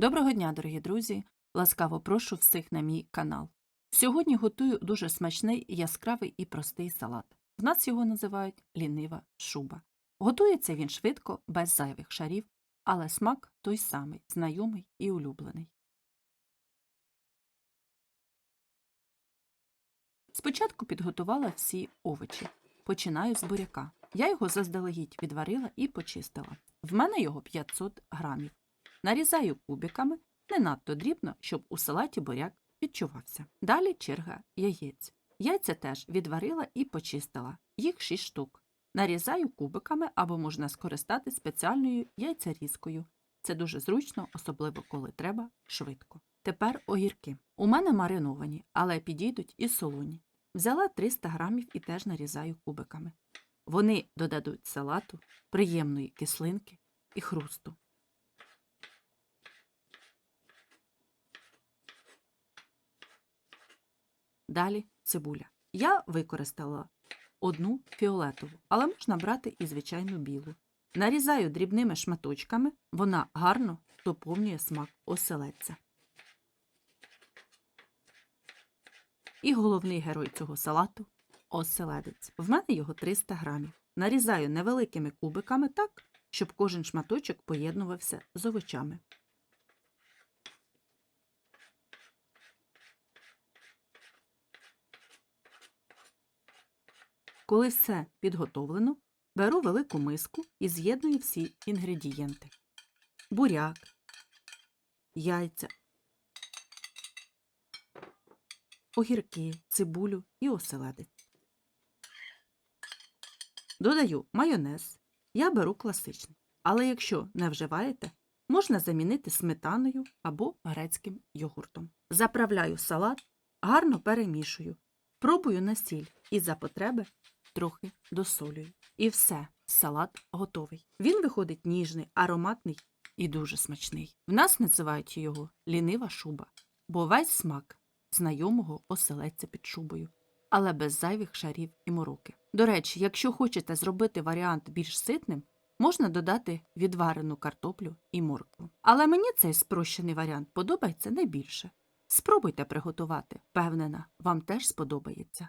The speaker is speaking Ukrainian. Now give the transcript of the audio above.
Доброго дня, дорогі друзі! Ласкаво прошу всіх на мій канал. Сьогодні готую дуже смачний, яскравий і простий салат. В нас його називають лінива шуба. Готується він швидко, без зайвих шарів, але смак той самий, знайомий і улюблений. Спочатку підготувала всі овочі. Починаю з буряка. Я його заздалегідь відварила і почистила. В мене його 500 грамів. Нарізаю кубиками не надто дрібно, щоб у салаті буряк відчувався. Далі черга яєць. Яйця теж відварила і почистила. Їх 6 штук. Нарізаю кубиками або можна скористати спеціальною яйцерізкою. Це дуже зручно, особливо коли треба швидко. Тепер огірки. У мене мариновані, але підійдуть і солоні. Взяла 300 грамів і теж нарізаю кубиками. Вони додадуть салату, приємної кислинки і хрусту. Далі цибуля. Я використала одну фіолетову, але можна брати і звичайну білу. Нарізаю дрібними шматочками, вона гарно доповнює смак оселедця. І головний герой цього салату оселедець. В мене його 300 грамів. Нарізаю невеликими кубиками так, щоб кожен шматочок поєднувався з овочами. Коли все підготовлено, беру велику миску і з'єдную всі інгредієнти: буряк, яйця, огірки, цибулю і оселедець. Додаю майонез. Я беру класичний. Але якщо не вживаєте, можна замінити сметаною або грецьким йогуртом. Заправляю салат, гарно перемішую, пробую на сіль і за потреби трохи досолюю. І все, салат готовий. Він виходить ніжний, ароматний і дуже смачний. В нас називають його лінива шуба, бо весь смак знайомого оселедця під шубою, але без зайвих шарів і мороки. До речі, якщо хочете зробити варіант більш ситним, можна додати відварену картоплю і моркву. Але мені цей спрощений варіант подобається найбільше. Спробуйте приготувати, впевнена, вам теж сподобається.